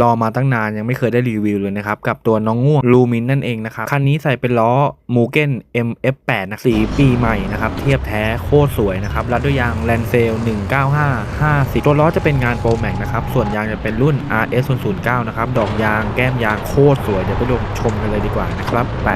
รอมาตั้งนานยังไม่เคยได้รีวิวเลยนะครับ กับตัวน้องง่วงลูมินนั่นเองนะครับ คันนี้ใส่เป็นล้อมูเก้น MF8 นะสีปีใหม่นะครับ เทียบแท้โคตรสวยนะครับรัดด้วยยางแลนเซล 195 50ตัวล้อจะเป็นงานโปรแม็กนะครับ ส่วนยางจะเป็นรุ่น RS 009 นะครับ ดอกยางแก้มยางโคตรสวย เดี๋ยวไปดูชมกันเลยดีกว่านะครับไป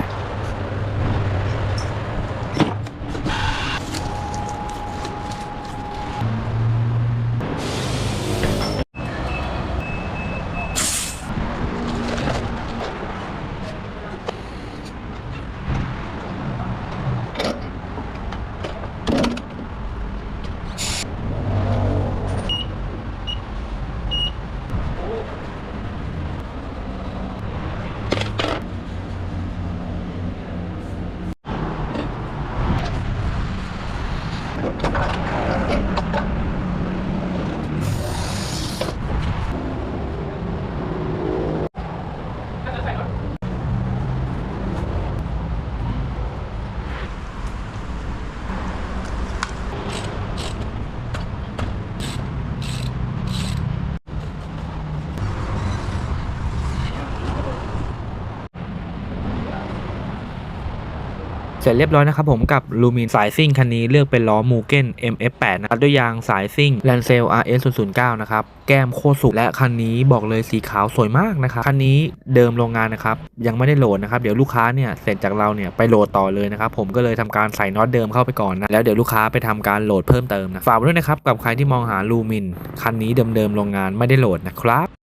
เสร็จเรียบร้อยนะครับผมกับลูมินสายซิ่งคันนี้เลือกเป็นล้อมูเก้น MF8 นะครับด้วยยางสายซิ่ง l a n c e l RS 009นะครับแก้มโคตรสุกและคันนี้บอกเลยสีขาวสวยมากนะครับคันนี้เดิมโรงงานนะครับยังไม่ได้โหลดนะครับเดี๋ยวลูกค้าเนี่ยเสร็จจากเราเนี่ยไปโหลดต่อเลยนะครับผมก็เลยทำการใส่น็อตเดิมเข้าไปก่อนนะแล้วเดี๋ยวลูกค้าไปทำการโหลดเพิ่มเติมนะฝากไว้ด้วยนะครับกับใครที่มองหาลูมินคันนี้เดิมๆโรงงานไม่ได้โหลดนะครับ